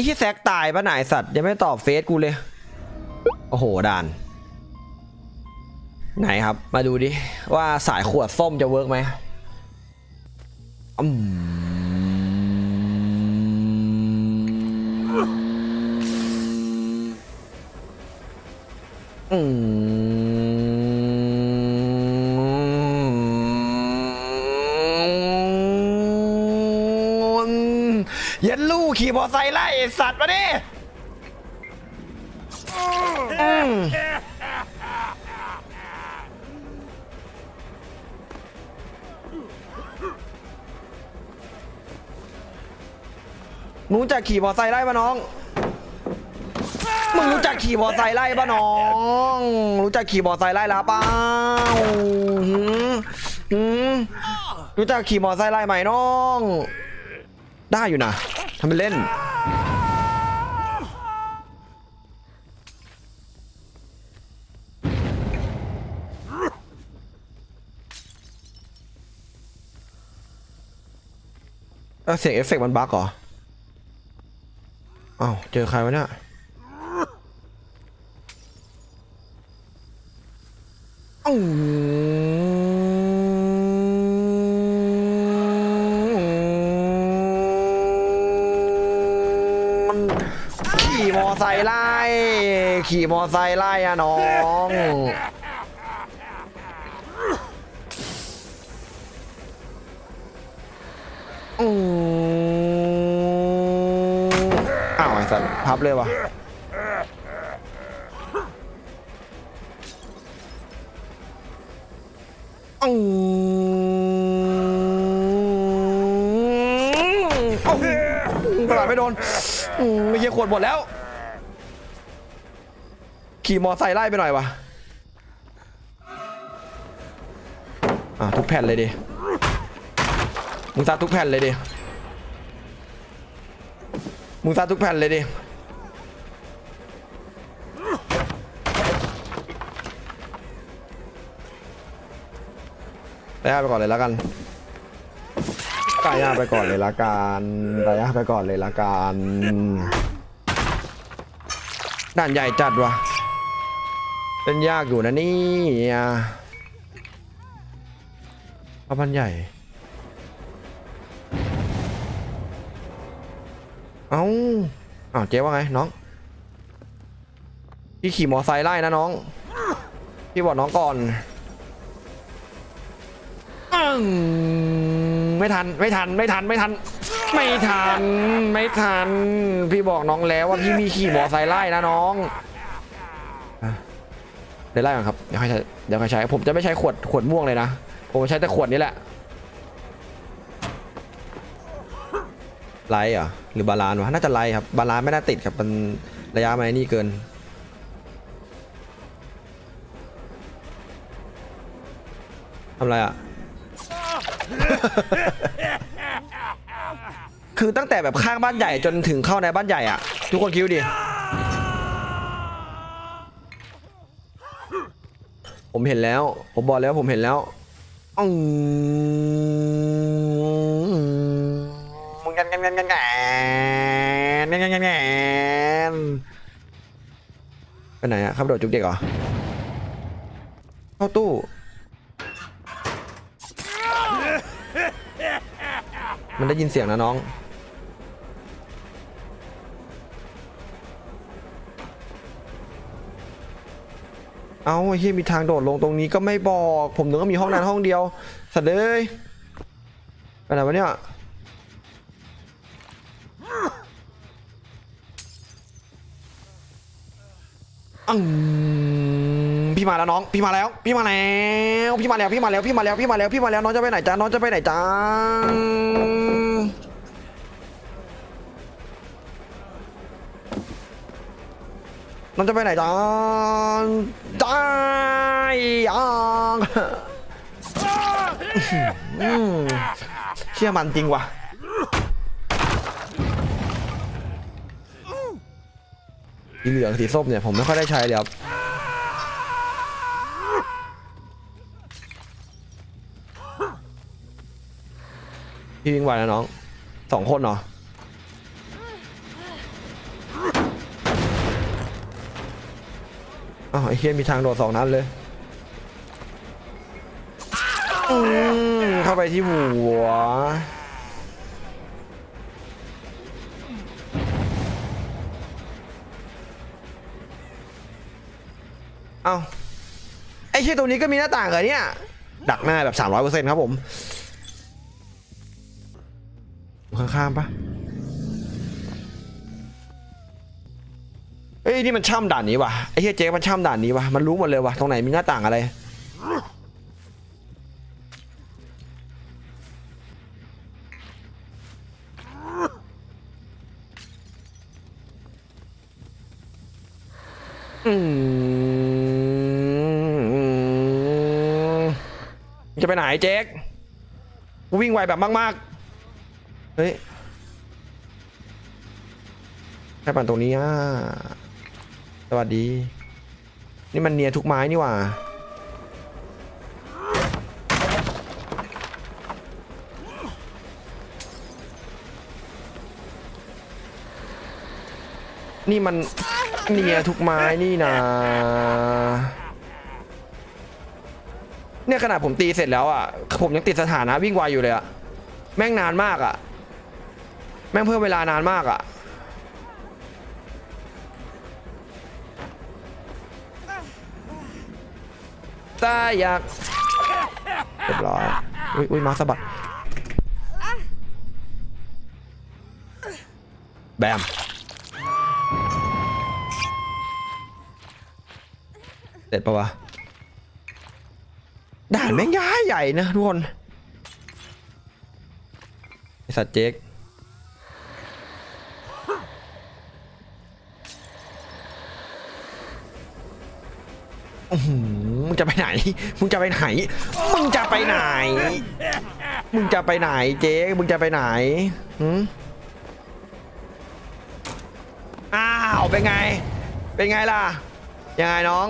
อ้ที่แซกตายปะนายสัตว์ยังไม่ตอบเฟซกูเลย โอ้โหด่าน ไหนครับ มาดูดิ ว่าสายขวดส้มจะเวิร์กไหมอืมอืมเย็นลูกขี่มอไซค์ไล่สัตว์มาดิอืมมึงรู้จักขี่มอไซค์ไล่ปะน้อง มึงรู้จักขี่มอไซค์ไล่ปะน้อง รู้จักขี่มอไซค์ไล่แล้วเปล่าหืมหืมรู้จักขี่มอไซค์ไล่ไหมน้อง ได้อยู่นะทำเป็นเล่น เสียงเอฟเฟกต์มันบั๊กเหรออ้าวเจอใครวะเนี่ยอืมขี่มอไซ ค์ไล่ ขี่มอไซค์ไล่อะน้อง อืมอ้าวไอ้สัตว์พับเลยวะอืมโอ้โหตลาดไม่โดนอืมไม่เยี่ยขวดหมดแล้ว ขี่มอไซค์ไล่ไปหน่อยวะอะทุกแผ่นเลยดิ มึงซัดทุกแผ่นเลยดิ มึงซัดทุกแผ่นเลยดิระยะไปก่อนเลยล้วกันระยะไปก่อนเลยละกันระยะไปก่อนเลยละกันด่านใหญ่จัดวะ เป็นยากอยู่นะนี่เพราะมันใหญ่ เอ้าอ้าวเจ๊ว่าไงน้อง พี่ขี่มอไซค์ไล่นะน้อง พี่บอกน้องก่อนอึ้งไม่ทันไม่ทันไม่ทันไม่ทัน ไม่ทัน ไม่ทัน พี่บอกน้องแล้วว่าพี่มีขี่มอไซค์ไล่นะน้อง เดี๋ยวไล่ก่อนครับเดี๋ยวค่อยใช้เดี๋ยวค่อยใช้ ผมจะไม่ใช้ขวดขวดม่วงเลยนะ ผมใช้แต่ขวดนี้แหละไลท์เหรอหรือบาลานวะน่าจะไลท์ครับบาลานไม่น่าติดครับมันระยะมันไอ้นี่เกินทำไรอะ คือตั้งแต่แบบข้างบ้านใหญ่จนถึงเข้าในบ้านใหญ่อะ ทุกคนคิดดู ผมเห็นแล้ว ผมบอกแล้วผมเห็นแล้วอืมงันงันงันงันงันงันงันงันงันไปไหนอะขับโดดจุกเด็กเหรอ เข้าตู้ มันได้ยินเสียงนะน้อง เอาไอ้ที่มีทางโดดลงตรงนี้ก็ไม่บอก ผมนึกว่ามีห้องนั้นห้องเดียวสัตว์เลยไปไหนวะเนี่ยอืมพี่มาแล้วน้อง พี่มาแล้ว พี่มาแล้ว พี่มาแล้ว พี่มาแล้ว พี่มาแล้ว พี่มาแล้ว พี่มาแล้ว น้องจะไปไหนจ้าน้องจะไปไหนจ้า น้องจะไปไหนจ้าจ้าอ่างเชื่อมันจริงว่ะสีเหลืองสีส้มเนี่ยผมไม่ค่อยได้ใช้เลยครับพี่วิ่งไหวนะน้องสองคนเหรอ อ้าวไอ้เฮียมีทางโดดสองนั้นเลยอืมเข้าไปที่หัวเอาไอ้เชี่ยตัวนี้ก็มีหน้าต่างเหรอเนี่ย ดักหน้าแบบ 300%ครับผม ข้างๆปะ อ้ยนี่มันช่ำด่านนี้วะไอ้เฮียเจ๊มันช่ำด่านนี้วะมันรู้หมดเลยวะตรงไหนมีหน้าต่างอะไรจะไปไหนเจ๊กกูวิ่งไวแบบมากๆ เฮ้ยใครปั่นตรงนี้อะ สวัสดี นี่มันเนียทุกไม้นี่หว่านี่มันเนียทุกไม้นี่นะเนี่ยขนาดผมตีเสร็จแล้วอะ ผมยังติดสถานะวิ่งไวอยู่เลยอะ แม่งนานมากอะ แม่งเพิ่มเวลานานมากอะ ตาอยากเรียบร้อยอุ้ยอุ้ยมาสะบัดแบมเสร็จปะวะด่านแม่งย้ายใหญ่นะทุกคนไอสัตว์เจ๊กอื้อหือ มึงจะไปไหน มึงจะไปไหน มึงจะไปไหน มึงจะไปไหนเจ๊ มึงจะไปไหนหืมอ้าว เป็นไง เป็นไงล่ะ ยังไงน้อง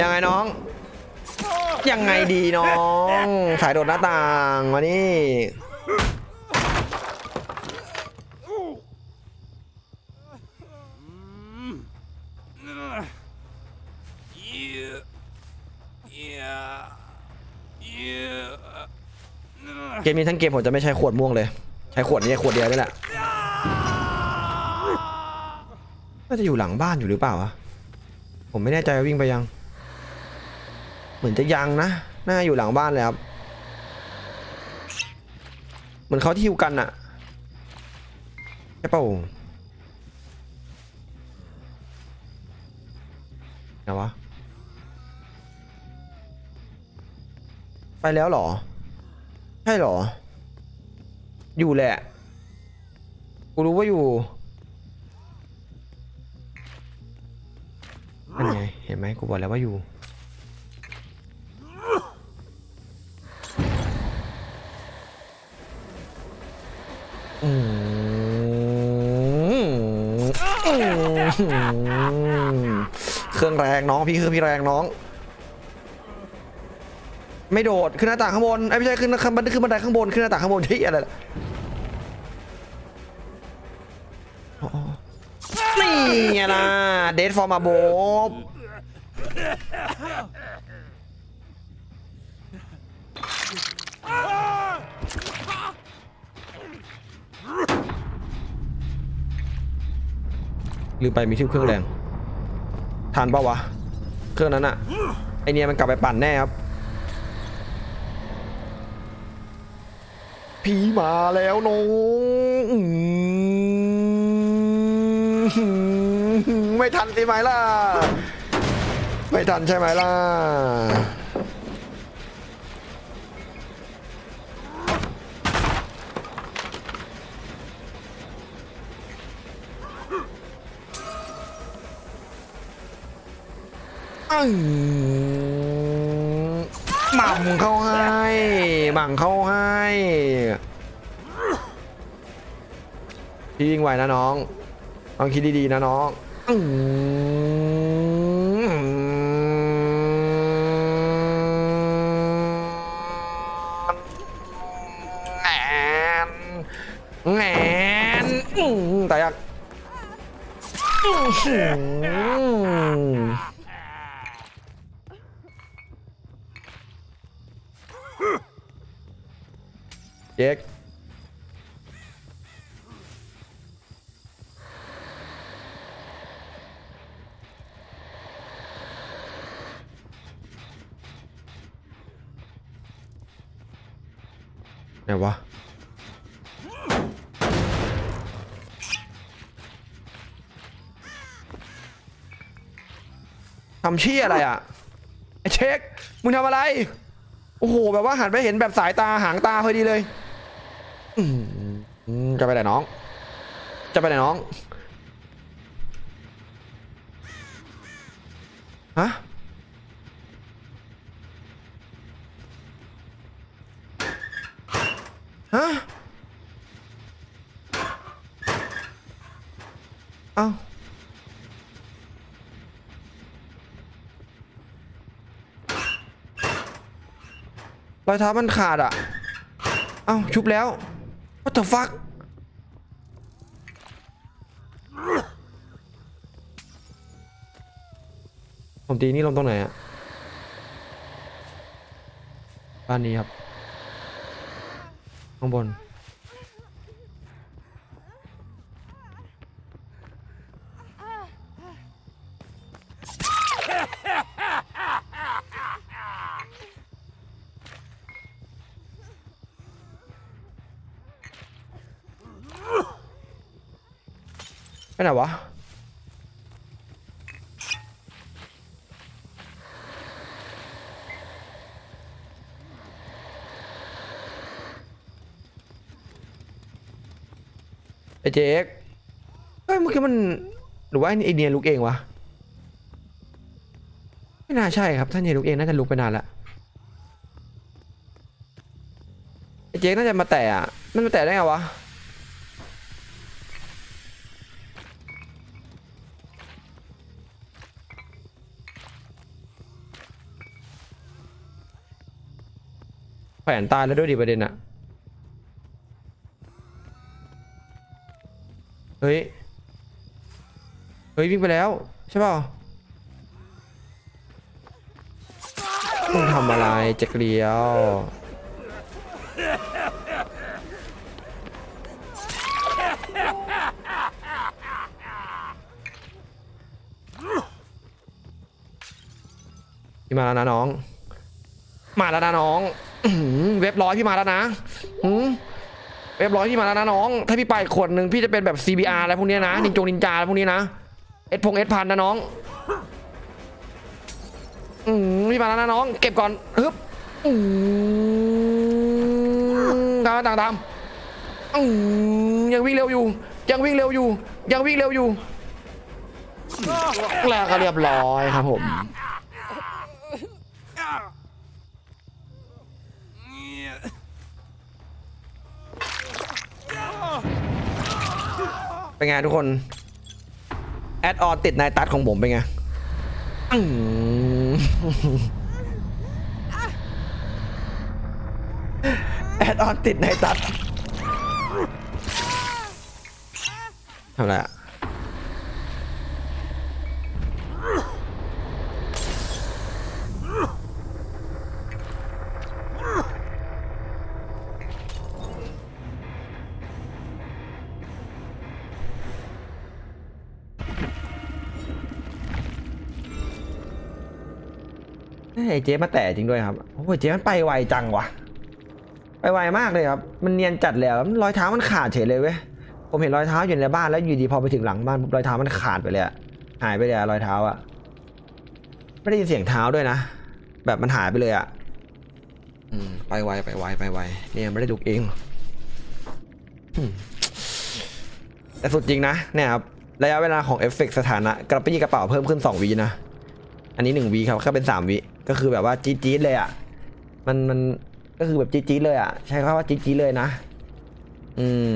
ยังไงน้อง ยังไงดีน้อง สายโดดหน้าต่างมานี่ เกมนี้ทั้งเกมผมจะไม่ใช้ขวดม่วงเลย ใช้ขวดนี้ขวดเดียวนี่แหละน่าจะอยู่หลังบ้านอยู่หรือเปล่าวะผมไม่แน่ใจวิ่งไปยัง เหมือนจะยังนะน่าอยู่หลังบ้านเลยครับเหมือนเขาที่อยู่กันอะใช่เปล่าไหนวะไปแล้วหรอ ใช่เหรอ อยู่แหละ กูรู้ว่าอยู่นั่นไงเห็นไหมกูบอกแล้วว่าอยู่อืมเครื่องแรงน้องพี่คือพี่แรงน้อง ไม่โดดขึ้นหน้าต่างข้างบนไอ้ไม่ใช่ขึ้นข้างบันขึ้นบันไดข้างบนขึ้นหน้าต่างข้างบนที่อะไรล่ะนี่ไงล่ะเดทฟอร์มาโบบลืมไปมีที่เครื่องแรงทานเปล่าวะ เครื่องนั้นอะไอเนี้ยมันกลับไปปั่นแน่ครับ ผีมาแล้วน้องไม่ทันใช่ไหมล่ะ ไม่ทันใช่ไหมล่ะ หม่ำเข้าให้หม่ำเข้าให้ พี่วิ่งไวนะน้องลองคิดดีๆนะน้องอื้อแงนแงนแต่ยักอื้อหือ เจ๊ก ไหนวะทำเชี่ยอะไรอะไอเช็คมึงทำอะไร โอ้โห แบบว่าหันไปเห็นแบบสายตาหางตาพอดีเลยจะไปไหนน้อง จะไปไหนน้องฮะ ฮะเอ้ารอยเท้ามันขาดอะ เอ้าชุบแล้ว what the fuck ผมตีนี่ลงตรงไหนอะ บ้านนี้ครับ ข้างบน ไปไหนวะ ไอ้เจ๊กเฮ้ยเมื่อกี้มันหรือว่าไอ้เนียลุกเองวะไม่น่าใช่ครับถ้านเนียลุกเองน่าจะลุกไปนานละไอ้เจ๊กน่าจะมาแตะอะมันมาแตะได้ไงวะแขวนตายแล้วด้วยดิประเด็นอะ เฮ้ย เฮ้ยวิ่งไปแล้วใช่เปล่ามึงทำอะไรเจ๊กเลียว พี่มาแล้วนะน้อง มาแล้วนะน้อง เว็บร้อยพี่มาแล้วนะหื เว็บร้อยพี่มาแล้วนะน้อง ถ้าพี่ไปขวดหนึ่งพี่จะเป็นแบบ CBR อะไรพวกนี้นะนินจงนินจาอะไรพวกนี้นะเอสพงเอสพันนะน้องอืมพี่มาแล้วนะน้อง เก็บก่อนฮึบอืมตามตามตามอืมยังวิ่งเร็วอยู่ ยังวิ่งเร็วอยู่ ยังวิ่งเร็วอยู่แล้วก็เรียบร้อยครับผม เป็นไงทุกคน แอดออนติดนายตัดของผมเป็นไงอื้อหือแอดออนติดนายตัดทำไรอะ เฮ้ยเจ๊มาแต่จริงด้วยครับโอ้ยเจ๊มันไปไวจังวะไปไวมากเลยครับ มันเนียนจัดเลยอะแล้วรอยเท้ามันขาดเฉยเลยเว้ยผมเห็นรอยเท้าอยู่ในบ้านแล้วอยู่ดีพอไปถึงหลังบ้านรอยเท้ามันขาดไปเลยอะหายไปเลยอะรอยเท้าอะไม่ได้ยินเสียงเท้าด้วยนะแบบมันหายไปเลยอะอืมไปไวไปไวไปไวเนี่ยไม่ได้ดุกเองแต่สุดจริงนะเนี่ยครับระยะเวลาของเอฟเฟกต์สถานะกระปี้กระเป๋าเพิ่มขึ้น2วินะ อันนี้หนึ่งวิครับก็เป็นสามวิ ก็คือแบบว่าจี๊ดจี๊ดเลยอะ มันมันก็คือแบบจี๊ดจี๊ดเลยอะ ใช้คำว่าจี๊ดจี๊ดเลยนะ อืม